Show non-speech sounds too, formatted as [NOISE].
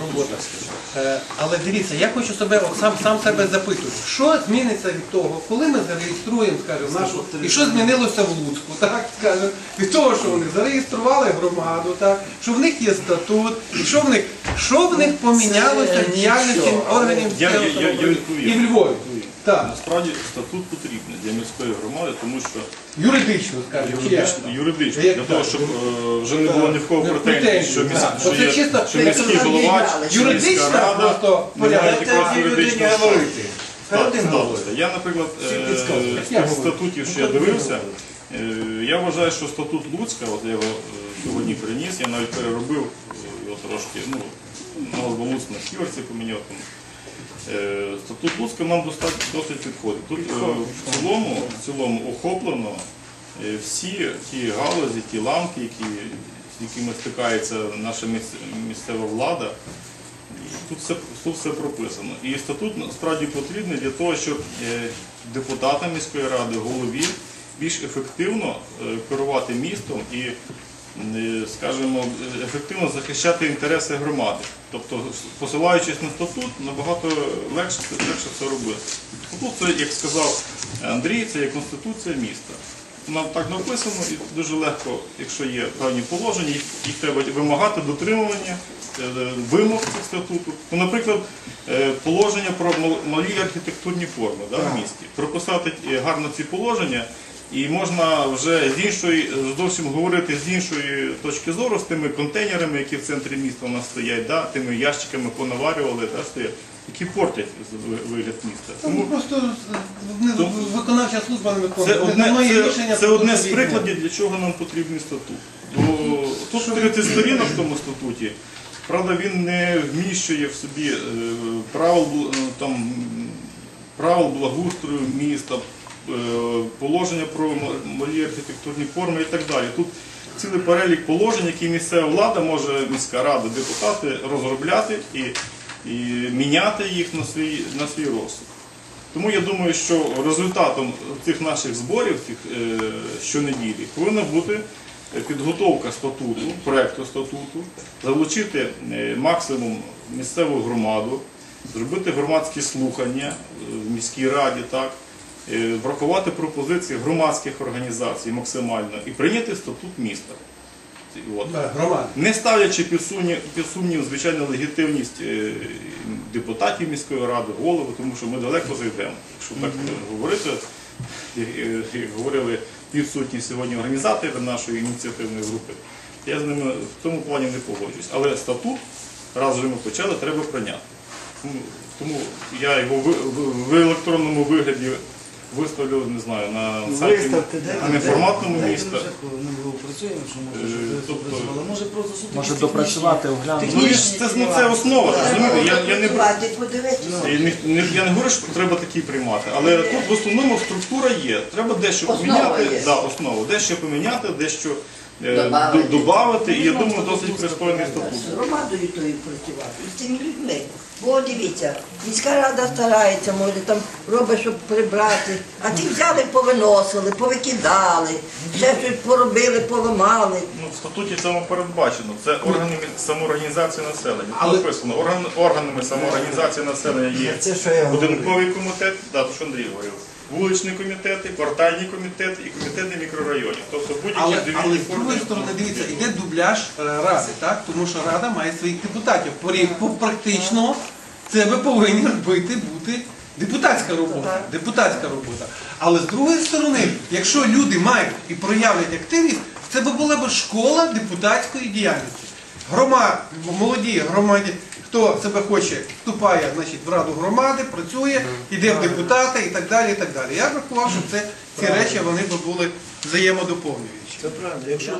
Робота. Е, Але дивіться, я хочу себе сам, сам себе запитувати, що зміниться від того, коли ми зареєструємо, скажімо, нашу, і що змінилося в Луцьку, [LAUGHS] так, скажімо, від того, що вони зареєстрували громаду, так, що в них є статут, і що в них, що в них помінялося в діяльності органів Я- я- я- я самоврядування? відповім. і в Львові. Так, Насправді статут потрібний для міської громади, тому що юридично, скажімо, чи як? юридично, юридично Як для так? того, щоб е, вже не було ні в кого Ну, претензій, претензій, що, міс- так. що, Оце є, чисто що міський це голова, чи юридично міська рада просто не мають порядок. якогось юридичного статусу. Так, Перед тим статусу. Я, наприклад, е, підказує. з Я тих говорю. статутів, що я дивився, е, я вважаю, що статут Луцька, от я його е, сьогодні приніс, я навіть переробив е, його трошки, ну, назву Луцьк на Сіверці поміняв там. Е, Статут Луцька нам досить підходить. Тут е, в цілому, в цілому охоплено е, всі ті галузі, ті ламки, які, з якими стикається наша місцева влада. Тут все, тут все прописано. І статут насправді потрібний для того, щоб депутатам міської ради, голові більш ефективно керувати містом і, скажімо, ефективно захищати інтереси громади. Тобто, посилаючись на статут, набагато легше, легше це робити. Статут, це, як сказав Андрій, це є конституція міста. Нам так написано і дуже легко, якщо є певні положення, їх, їх треба вимагати дотримування е, вимог цих статуту. Ну, наприклад, е, положення про малі архітектурні форми да, в місті. Прописати е, гарно ці положення, і можна вже з іншої, зовсім говорити з іншої точки зору, з тими контейнерами, які в центрі міста у нас стоять, да, тими ящиками понаварювали, да, стоять, які портять вигляд міста. Тому просто не- виконавча служба не Це одне, Немає це, рішення це про одне з прикладів, для чого нам потрібний статут. Бо тут 30 сторінок в тому статуті. Правда, він не вміщує в собі е, правил, е, там, правил благоустрою міста, положення про малі архітектурні форми і так далі. Тут цілий перелік положень, які місцева влада може, міська рада, депутати розробляти і, і міняти їх на свій, на свій розсуд. Тому я думаю, що результатом цих наших зборів цих, е, щонеділі повинна бути підготовка статуту, проекту статуту, залучити е, максимум місцеву громаду, зробити громадські слухання е, в міській раді, так, е, врахувати пропозиції громадських організацій максимально і прийняти статут міста. От. Не ставлячи під сумнів, під сумнів звичайно, легітимність е, депутатів міської ради, голови, тому що ми далеко зайдемо. Якщо так е, говорити, як, е, говорили відсутні сьогодні організатори нашої ініціативної групи, я з ними в цьому плані не погоджуюсь. Але статут, раз вже ми почали, треба прийняти. Тому, тому я його в електронному вигляді виставлю, не знаю, на сайті Виставте, де неформатному Дайте міста. вже, ми його працюємо, що може, Е, тобто-. Може просто суто Може якісь допрацювати, оглянути. Ну, і ж це, ну, це основа, розумієте? Я, я не подивитися. І не, не- я не говорю, що треба такі приймати, але тут в основному структура є. Треба дещо Основа поміняти, є. да, основу, дещо поміняти, дещо е, Добавити. добавити, і я думаю, досить пристойний статут. З громадою тою працювати, і з цими людьми. Бо дивіться, міська рада старається, може там робить, щоб прибрати, а ті взяли, повиносили, повикидали, ще щось поробили, поламали. Ну, в статуті цьому передбачено. Це органи самоорганізації населення. Але- Тут написано, орган, органами самоорганізації населення є Це що я говорю. будинковий комітет, да, то, що Андрій говорив, вуличні комітети, квартальні комітети і комітети мікрорайонів. Тобто будь-які Але, але з другої сторони, дивіться, йде дубляж е, ради, так? Тому що рада має своїх депутатів. Порі- по- Практично це ви повинні робити бути депутатська робота. Депутатська робота. Але з другої сторони, якщо люди мають і проявлять активність, це би була б школа депутатської діяльності. Грома, молоді громаді, хто себе хоче, вступає значить, в раду громади, працює, йде в депутати і так далі. і так далі. Я врахував, що це, ці речі вони би були взаємодоповнюючі. Це правда. Якщо